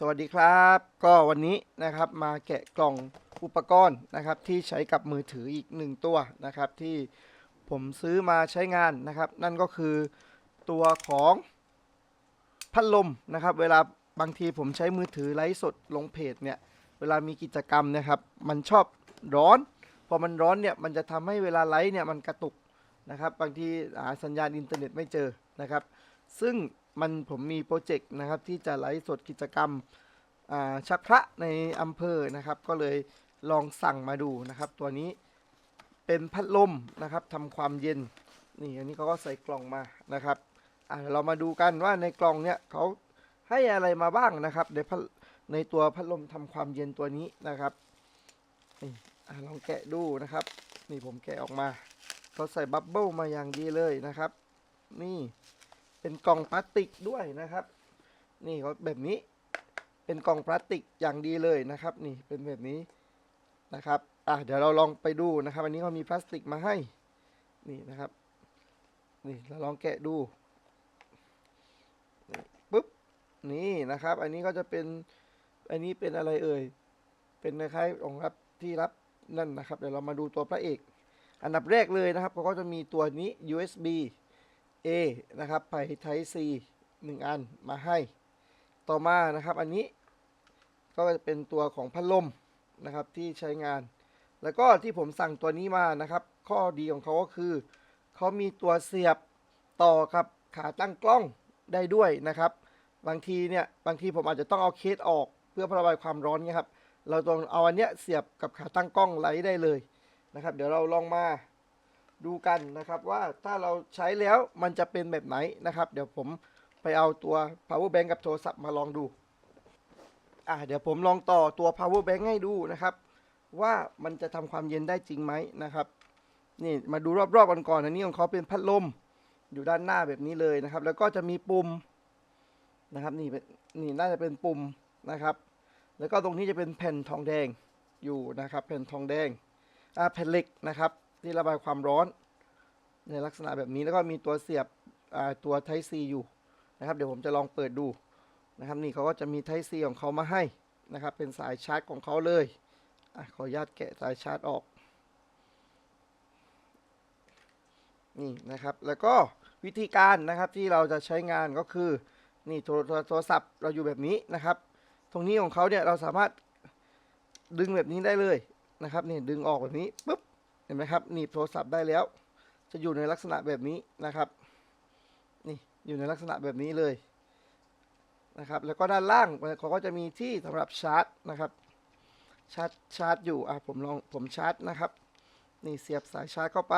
สวัสดีครับ ก็วันนี้นะครับมาแกะกล่องอุปกรณ์นะครับ ที่ใช้กับมือถืออีกหนึ่งตัวนะครับ ที่ผมซื้อมาใช้งานนะครับ นั่นก็คือตัวของพัดลมนะครับ เวลาบางทีผมใช้มือถือไลฟ์สดลงเพจเนี่ยเวลามีกิจกรรมนะครับ มันชอบร้อน พอมันร้อนเนี่ยมันจะทำให้เวลาไลฟ์เนี่ยมันกระตุกนะครับ บางทีหาสัญญาณอินเทอร์เน็ตไม่เจอนะครับ ซึ่ง มันผมมีโปรเจกต์นะครับที่จะไลฟ์สดกิจกรรมชักพระในอำเภอนะครับ ก็เลยลองสั่งมาดูนะครับ ตัวนี้เป็นพัดลมนะครับทำความเย็นนี่อันนี้เขาก็ใส่กล่องมานะครับอ่าเรามาดูกันว่าในกล่องเนี่ยเขาให้อะไรมาบ้างนะครับในพัดในตัวพัดลมทำความเย็นตัวนี้นะครับนี่อ่าลองแกะดูนะครับ นี่ผมแกะออกมาเขาใส่บับเบิ้ลมาอย่างดีเลยนะครับ นี่ เป็นกล่องพลาสติกด้วยนะครับ นี่เขาแบบนี้เป็นกล่องพลาสติกอย่างดีเลยนะครับ นี่เป็นแบบนี้นะครับอะเดี๋ยวเราลองไปดูนะครับ อันนี้เขามีพลาสติกมาให้นี่นะครับ นี่เราลองแกะดูปุ๊บนี่นะครับ อันนี้ก็จะเป็นอันนี้เป็นอะไรเอ่ยเป็นคล้ายๆองรับที่รับนั่นนะครับ เดี๋ยวเรามาดูตัวพระเอก อันดับแรกเลยนะครับเขาก็จะมีตัวนี้ USB A นะครับไป Type C 1 อันมาให้ ต่อมานะครับอันนี้ก็จะเป็นตัวของพัดลมนะครับที่ใช้งาน แล้วก็ที่ผมสั่งตัวนี้มานะครับ ข้อดีของเขาก็คือเขามีตัวเสียบต่อกับขาตั้งกล้องได้ด้วยนะครับ บางทีเนี่ยบางทีผมอาจจะต้องเอาเคสออกเพื่อระบายความร้อนนี่ยครับ เราต้องเอาอันเนี้ยเสียบกับขาตั้งกล้องไลท์ได้เลยนะครับ เดี๋ยวเราลองมา ดูกันนะครับว่าถ้าเราใช้แล้วมันจะเป็นแบบไหนนะครับ เดี๋ยวผมไปเอาตัว power bank กับโทรศัพท์มาลองดูอะเดี๋ยวผมลองต่อตัว power bank ให้ดูนะครับ ว่ามันจะทำความเย็นได้จริงไหมนะครับนี่มาดูรอบๆกันก่อนอันนี้ของเขาเป็นพัดลมอยู่ด้านหน้าแบบนี้เลยนะครับ แล้วก็จะมีปุ่มนะครับนี่เป็นนี่น่าจะเป็นปุ่มนะครับ แล้วก็ตรงนี้จะเป็นแผ่นทองแดงอยู่นะครับ แผ่นทองแดงอ่าแผ่นเหล็กนะครับ ที่ระบายความร้อน ในลักษณะแบบนี้แล้วก็มีตัวเสียบตัว Type C อยู่นะครับ เดี๋ยวผมจะลองเปิดดูนะครับ นี่เขาก็จะมี Type C ของเขามาให้นะครับ เป็นสายชาร์จของเขาเลยอขออนุญาตแกะสายชาร์จออก นี่นะครับ แล้วก็วิธีการนะครับที่เราจะใช้งานก็คือ นี่โทรโทรศัพท์เราอยู่แบบนี้นะครับ ตรงนี้ของเขาเนี่ยเราสามารถดึงแบบนี้ได้เลยนะครับ นี่ดึงออกแบบนี้ปุ๊บ เห็นไหมครับหนีบโทรศัพท์ได้แล้ว จะอยู่ในลักษณะแบบนี้นะครับ นี่อยู่ในลักษณะแบบนี้เลยนะครับ แล้วก็ด้านล่างเขาก็จะมีที่สำหรับชาร์จนะครับ ชาร์จชาร์จอยู่อะผมลองผมชาร์จนะครับ นี่เสียบสายชาร์จเข้าไป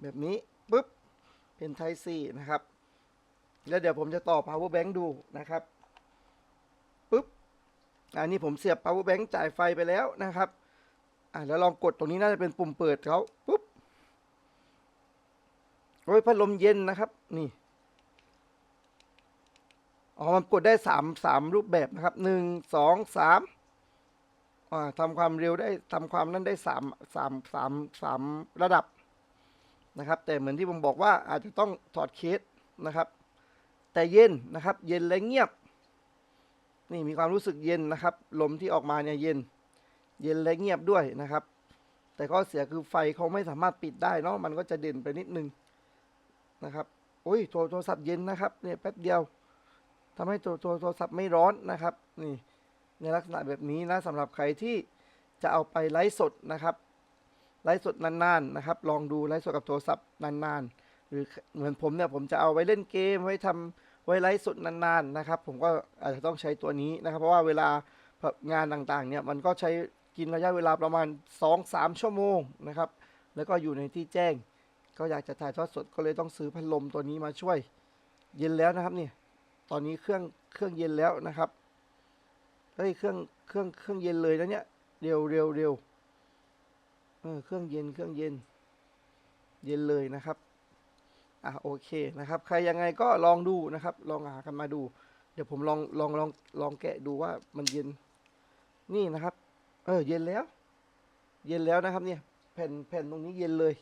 แบบนี้ปุ๊บเป็น Type C นะครับ แล้วเดี๋ยวผมจะต่อ power bank ดูนะครับปุ๊บอันนี้ผมเสียบ power bank จ่ายไฟไปแล้วนะครับ อะแล้วลองกดตรงนี้น่าจะเป็นปุ่มเปิดเขาปุ๊บโอ้ยพัดลมเย็นนะครับ นี่อ๋อมันกดได้สามสามรูปแบบนะครับหนึ่งสองสามอ่าทำความเร็วได้ทำความนั้นได้สามสามสามสามระดับนะครับ แต่เหมือนที่ผมบอกว่าอาจจะต้องถอดเคสนะครับ แต่เย็นนะครับ เย็นและเงียบ นี่มีความรู้สึกเย็นนะครับ ลมที่ออกมาเนี่ยเย็น เย็นและเงียบด้วยนะครับ แต่ข้อเสียคือไฟเขาไม่สามารถปิดได้เนาะมันก็จะเด่นไปนิดนึงนะครับโอ้ยโทรโทรศัพท์เย็นนะครับเนี่ยแป๊บเดียวทำให้โทรโทรศัพท์ไม่ร้อนนะครับ นี่ในลักษณะแบบนี้นะสำหรับใครที่จะเอาไปไลฟ์สดนะครับ ไลฟ์สดนานๆนะครับ ลองดูไลฟ์สดกับโทรศัพท์นานๆ หรือเหมือนผมเนี่ยผมจะเอาไว้เล่นเกมไว้ทำไว้ไลฟ์สดนานๆนะครับ ผมก็อาจจะต้องใช้ตัวนี้นะครับ เพราะว่าเวลางานต่างๆเนี่ยมันก็ใช้ กินระยะเวลาประมาณ 2-3 ชั่วโมงนะครับ แล้วก็อยู่ในที่แจ้ง ก็อยากจะถ่ายทอดสดก็เลยต้องซื้อพัดลมตัวนี้มาช่วย เย็นแล้วนะครับเนี่ยตอนนี้เครื่องเครื่องเย็นแล้วนะครับเฮ้ยเครื่องเครื่องเครื่องเย็นเลยนะเนี่ยเร็วเร็วเร็วเออเครื่องเย็นเครื่องเย็น เย็นเลยนะครับอะโอเคนะครับ ใครยังไงก็ลองดูนะครับ ลองหากันมาดู เดี๋ยวผมลองลองลองลองแกะดูว่ามันเย็นนี่นะครับ เออ เย็นแล้ว เย็นแล้วนะครับ เนี่ย แผ่นแผ่นตรงนี้เย็นเลย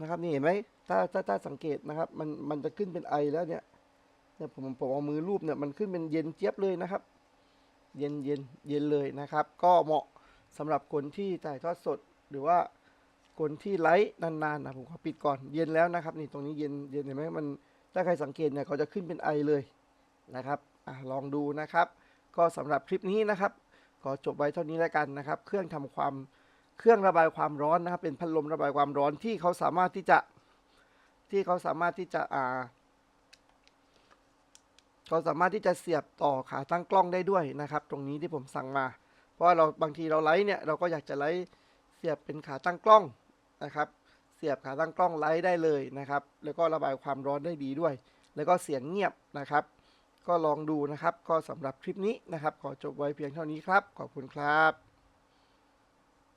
นะครับ นี่เห็นไหมถ้าถ้าถ้าสังเกตนะครับ มันมันจะขึ้นเป็นไอแล้วเนี่ยเนี่ยผมผมเอามือรูปเนี่ยมันขึ้นเป็นเย็นเจี๊ยบเลยนะครับ เย็นเย็นเย็นเลยนะครับ ก็เหมาะสำหรับคนที่ถ่ายทอดสดหรือว่าคนที่ไลฟ์นานๆนะผมขอปิดก่อนเย็นแล้วนะครับ นี่ตรงนี้เย็นเย็นเห็นไหมมันถ้าใครสังเกตเนี่ยเขาจะขึ้นเป็นไอเลยนะครับอะลองดูนะครับ ก็สำหรับคลิปนี้นะครับ ขอจบไว้เท่านี้แล้วกันนะครับ เครื่องทำความเครื่องระบายความร้อนนะครับ เป็นพัดลมระบายความร้อนที่เขาสามารถที่จะที่เขาสามารถที่จะอ่าเขาสามารถที่จะเสียบต่อขาตั้งกล้องได้ด้วยนะครับ ตรงนี้ที่ผมสั่งมา เพราะว่าเราบางทีเราไลฟ์เนี่ยเราก็อยากจะไลฟ์เสียบเป็นขาตั้งกล้องนะครับ เสียบขาตั้งกล้องไลฟ์ได้เลยนะครับ แล้วก็ระบายความร้อนได้ดีด้วย แล้วก็เสียงเงียบนะครับ ก็ลองดูนะครับ ก็สำหรับคลิปนี้นะครับ ขอจบไว้เพียงเท่านี้ครับ ขอบคุณครับ